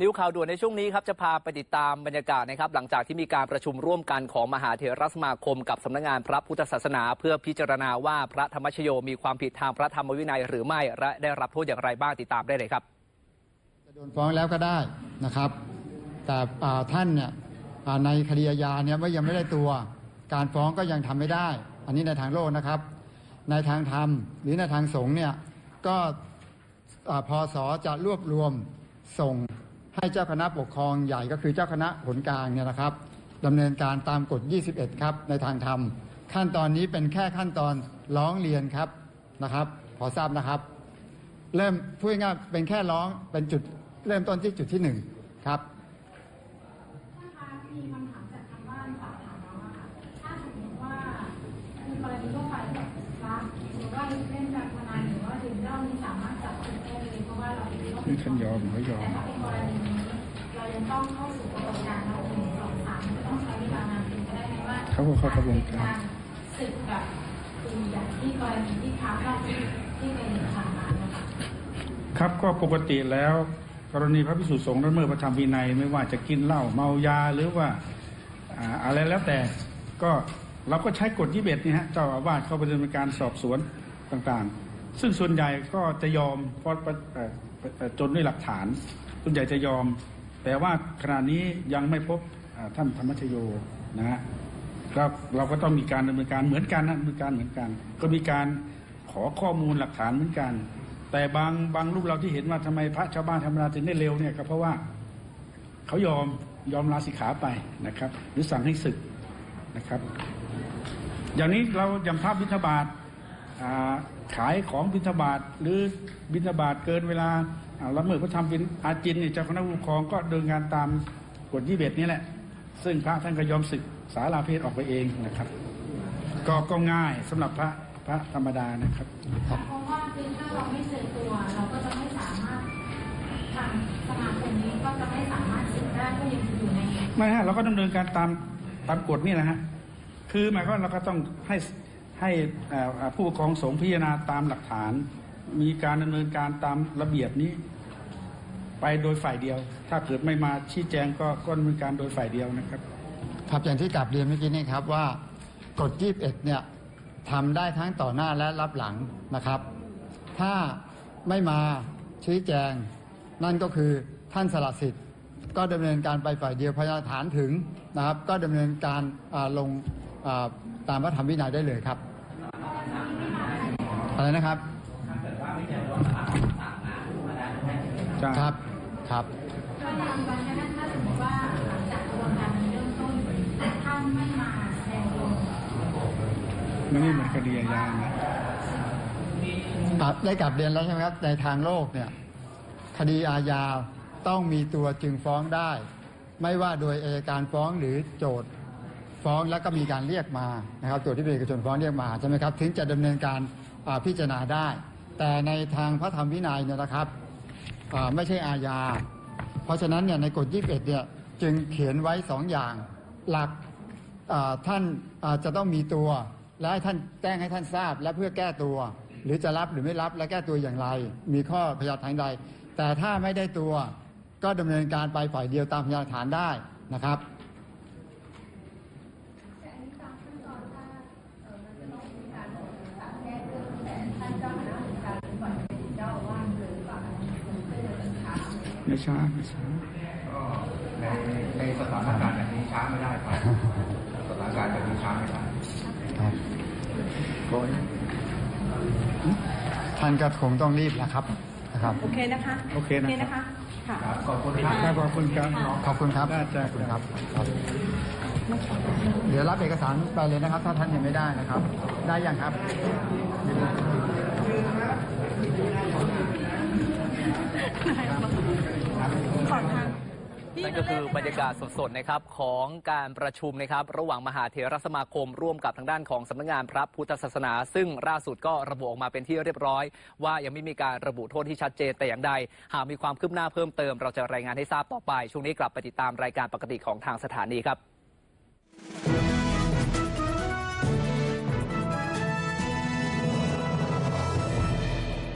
นิวข่าวด่วนในช่วงนี้ครับจะพาไปติดตามบรรยากาศนะครับ หลังจากที่มีการประชุมร่วมกันของมหาเถรสมาคมกับสำนักงานพระพุทธศาสนา เพื่อพิจารณาว่าพระธรรมชโยมีความผิดทางพระธรรมวินัยหรือไม่และได้รับโทษอย่างไรบ้างติดตามได้เลยครับจะโดนฟ้องแล้วก็ได้นะครับ แต่ท่านเนี่ยในคดีอาญาเนี่ยว่ายังไม่ได้ตัวการฟ้องก็ยังทำไม่ได้ อันนี้ในทางโลกนะครับ ในทางธรรมหรือในทางสงฆ์เนี่ยก็อ่าพศจะรวบรวมส่ง ให้เจ้าคณะปกครองใหญ่ก็คือเจ้าคณะผลกลางเนี่ยนะครับดำเนินการตามกฎ 21 ครับในทางธรรม ขั้นตอนนี้เป็นแค่ขั้นตอนร้องเรียนครับนะครับขอทราบนะครับ เริ่มพูดง่ายๆเป็นแค่ร้องเป็นจุดเริ่มต้นที่จุดที่หนึ่งครับนะคะมีคำถามจากทางบ้านฝากถามเราค่ะถ้าสมมติว่ามีกรณีทั่วไปแบบรักหรือว่าเล่นการ นี่ท่านยอมเขายอมแต่ถ้าเรายังต้องเข้าสู่กระบวนการนับหนึ่งสองสามต้องใช้เวลานานเป็นได้ไหมว่าเขาเข้ากระบวนการศึกแบบคืออย่างที่กรณีที่ค้าเราที่ที่เป็นผ่านมานะคะครับก็ปกติแล้ว กรณีพระพิสุสงฆ์ละเมิดพระธรรมวินัยไม่ว่าจะกินเหล้าเมายาหรือว่าอ่าอะไรแล้วแต่ก็เราก็ใช้กฎยี่เบ็ดนี่ฮะเจ้าอาวาสเข้าไปดำเนินการสอบสวนต่างๆ ซึ่งส่วนใหญ่ก็จะยอมเพราะจนด้วยหลักฐาน ส่วนใหญ่จะยอม แต่ว่าขณะนี้ยังไม่พบท่านธรรมชโยนะฮะครับเราก็ต้องมีการดำเนินการเหมือนกันนะดำเนินการเหมือนกัน ก็มีการขอข้อมูลหลักฐานเหมือนกัน แต่บางบางรูปเราที่เห็นว่าทำไมพระชาวบ้านธรรมดาถึงได้เร็วเนี่ยก็เพราะว่าเขายอมยอมลาสิกขาไปนะครับ หรือสั่งให้ศึกนะครับ อย่างนี้เราย่างภาพบิณฑบาตอ่า ขายของบิณฑบาตหรือบิณฑบาตเกินเวลาละเมิดพระธรรมเป็นอาจินเนี่ยเจ้าคณะผู้ปกครองก็เดินงานตามกฎยี่เบ็ดนี่แหละ ซึ่งพระท่านก็ยอมศึกสาลาเพศออกไปเองนะครับ ก็ก็ง่ายสำหรับพระพระธรรมดานะครับเพราะว่าคือถ้าเราไม่เจอตัวเราก็จะไม่สามารถทางสมาคมนี้ก็จะไม่สามารถสึกได้ก็ยังอยู่ในไม่ฮะเราก็ดำเนินการตามตามกฎนี่แหละฮะคือหมายความว่าเราก็ต้องให้ ให้ผู้ปกครองสงฆ์พิจารณาตามหลักฐาน มีการดำเนินการตามระเบียบนี้ ไปโดยฝ่ายเดียว ถ้าเกิดไม่มาชี้แจงก็ก็ดำเนินการโดยฝ่ายเดียวนะครับครับอย่างที่กลับเรียนเมื่อกี้นี่ครับว่ากฎ21เนี่ยทำได้ทั้งต่อหน้าและรับหลังนะครับ ถ้าไม่มาชี้แจง นั่นก็คือท่านสละสิทธิ์ ก็ดำเนินการไปฝ่ายเดียวพยานฐานถึงนะครับ ก็ดำเนินการาลงาตามพระธรรมวินัยได้เลยครับ อะไรนะครับใช่ครับครับถ้าตามวันนั้นถ้าสมมติว่าหลังจากกระบวนการนี้เริ่มต้นแต่ท่านไม่มาแสดงตัวไม่ได้เหมือนคดีอาญานะครับได้กลับเรียนแล้วใช่ไหมครับในทางโลกเนี่ยคดีอาญาต้องมีตัวจึงฟ้องได้ ไม่ว่าโดยอัยการฟ้องหรือโจทย์ฟ้องแล้วก็มีการเรียกมานะครับโจทย์ที่เป็นเอกชนฟ้องเรียกมาใช่ไหมครับถึงจะดำเนินการอ่า พิจารณาได้ แต่ในทางพระธรรมวินัยเนี่ยนะครับไม่ใช่อาญา เพราะฉะนั้นเนี่ยในกฎ 21 เนี่ยจึงเขียนไว้สองอย่างหลักท่านจจะต้องมีตัว และให้ท่านแจ้งให้ท่านทราบและเพื่อแก้ตัว หรือจะรับหรือไม่รับและแก้ตัวอย่างไร มีข้อพยานฐานใด แต่ถ้าไม่ได้ตัวก็ดำเนินการไปฝ่ายเดียวตามพยานฐานได้นะครับ ไม่ช้าไม่ช้าก็ในในสถานการณ์แบบนี้ช้าไม่ได้ครับสถานการณ์แบบนี้ช้าไม่ได้ครับก็ท่านก็คงต้องรีบนะครับนะครับ โอเคนะคะ โอเคนะครับค่ะครับขอบคุณครับครับขอบคุณครับขอบคุณครับได้จ้ะขอบคุณครับครับ เดี๋ยวรับเอกสารไปเลยนะครับ ถ้าท่านยังไม่ได้นะครับ ได้ยังครับขอทางพี่ นั่นก็คือบรรยากาศสดๆนะครับของการประชุมนะครับ ระหว่างมหาเถรสมาคม ร่วมกับทางด้านของสำนักงานพระพุทธศาสนา ซึ่งล่าสุดก็ระบุออกมาเป็นที่เรียบร้อย ว่ายังไม่มีการระบุโทษที่ชัดเจนแต่อย่างใด หากมีความคืบหน้าเพิ่มเติมเราจะรายงานให้ทราบต่อไป ช่วงนี้กลับไปติดตามรายการปกติของทางสถานีครับ